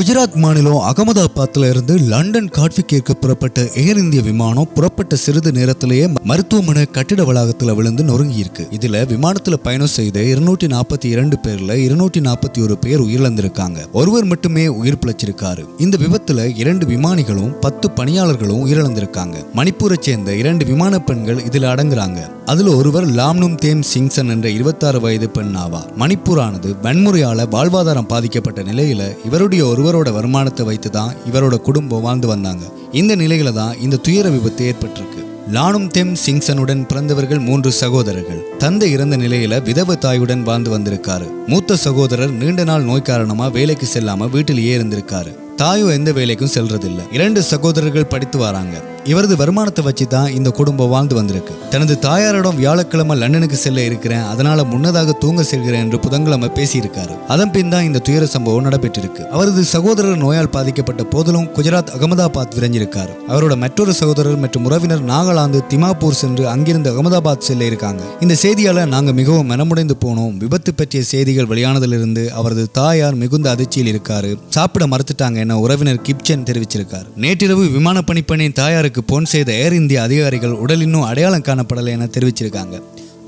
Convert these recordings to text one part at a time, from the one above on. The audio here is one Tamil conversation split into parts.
குஜராத் மாநிலம் அகமதாபாத்ல இருந்து லண்டன் காட்விக்கிற்கு புறப்பட்ட ஏர் இந்திய விமானம் புறப்பட்ட சிறிது நேரத்திலேயே மருத்துவமனை கட்டிட வளாகத்துல விழுந்து நொறுங்கியிருக்கு. இதுல விமானத்துல பயணம் செய்த இருநூற்றி நாற்பத்தி இரண்டு பேர்ல இருநூற்றி நாற்பத்தி ஒரு பேர் உயிரிழந்திருக்காங்க. ஒருவர் மட்டுமே உயிர் பிழைச்சிருக்காரு. இந்த விபத்துல இரண்டு விமானிகளும் பத்து பணியாளர்களும் உயிரிழந்திருக்காங்க. மணிப்பூரை சேர்ந்த இரண்டு விமான பெண்கள் இதுல அடங்குறாங்க. அதில் ஒருவர் லாம்னும் தேம் சிங்சன் என்ற இருபத்தாறு வயது பெண் ஆவார் மணிப்பூரானது வன்முறையால் வாழ்வாதாரம் பாதிக்கப்பட்ட நிலையில் இவருடைய ஒருவரோட வருமானத்தை வைத்து தான் இவரோட குடும்பம் வாழ்ந்து வந்தாங்க. இந்த நிலையில தான் இந்த துயர விபத்து ஏற்பட்டிருக்கு. லானும் தெம் சிங்சனுடன் பிறந்தவர்கள் மூன்று சகோதரர்கள். தந்தை இறந்த நிலையில விதவ தாயுடன் வாழ்ந்து வந்திருக்காரு. மூத்த சகோதரர் நீண்ட நாள் நோய் காரணமா வேலைக்கு செல்லாம வீட்டிலேயே இருந்திருக்காரு. தாயும் எந்த வேலைக்கும் செல்றதில்லை. இரண்டு சகோதரர்கள் படித்து வராங்க. இவரது வருமானத்தை வச்சு தான் இந்த குடும்பம் வாழ்ந்து வந்திருக்கு. தனது தாயாரிடம் வியாழக்கிழமை லண்டனுக்கு செல்ல இருக்கிறேன் அதனால முன்னதாக தூங்க செல்கிறேன் என்று புதன்கிழமை பேசியிருக்காரு. அதன் பின் தான் இந்த துயர சம்பவம் நடைபெற்றிருக்கு. அவரது சகோதரர் நோயால் பாதிக்கப்பட்ட போதிலும் குஜராத் அகமதாபாத் விரைஞ்சிருக்காரு. அவரோட மற்றொரு சகோதரர் மற்றும் உறவினர் நாகாலாந்து திமாப்பூர் சென்று அங்கிருந்து அகமதாபாத் செல்ல இருக்காங்க. இந்த செய்தியால நாங்க மிகவும் மனமுடைந்து போனோம். விபத்து பற்றிய செய்திகள் வெளியானதிலிருந்து அவரது தாயார் மிகுந்த அதிர்ச்சியில் இருக்காரு. சாப்பிட மறுத்துட்டாங்க என உறவினர் கிப்சன் தெரிவிச்சிருக்காரு. நேற்றிரவு விமான பணிப்பணியின் தாயாருக்கு போன் செய்த ஏர் இந்திய அதிகாரிகள் உடல் இன்னும் அடையாளம் காணப்படலை என தெரிவிச்சிருக்காங்க.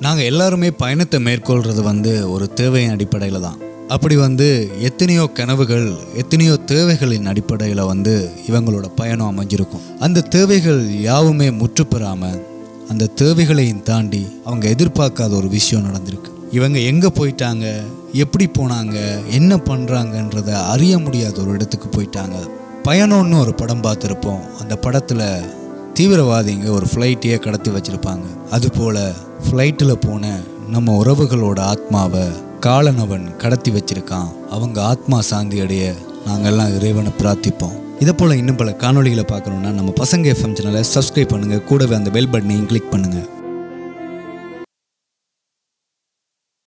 நாங்கள் எல்லாருமே பயணத்தை மேற்கொள்கிறது வந்து ஒரு தேவையின் அடிப்படையில் தான். அப்படி வந்து எத்தனையோ கனவுகள் எத்தனையோ தேவைகளின் அடிப்படையில் வந்து இவங்களோட பயணம் அமைஞ்சிருக்கும். அந்த தேவைகள் யாவுமே முற்று பெறாமல் அந்த தேவைகளையும் தாண்டி அவங்க எதிர்பார்க்காத ஒரு விஷயம் நடந்திருக்கு. இவங்க எங்கே போயிட்டாங்க எப்படி போனாங்க என்ன பண்ணுறாங்கன்றத அறிய முடியாத ஒரு இடத்துக்கு போயிட்டாங்க. பயணம்னு ஒரு படம் பார்த்துருப்போம். அந்த படத்தில் தீவிரவாதிங்க ஒரு ஃப்ளைட்டையே கடத்தி வச்சுருப்பாங்க. அதுபோல் ஃப்ளைட்டில் போன நம்ம உறவுகளோட ஆத்மாவை காலனவன் கடத்தி வச்சிருக்கான். அவங்க ஆத்மா சாந்தி அடைய நாங்கெல்லாம் இறைவனை பிரார்த்திப்போம். இதை போல் இன்னும் பல காணொளிகளை பார்க்கணுன்னா நம்ம பசங்க எஃப்எம் சேனலை சப்ஸ்கிரைப் பண்ணுங்கள் கூடவே அந்த பெல் பட்டனையும் கிளிக் பண்ணுங்கள்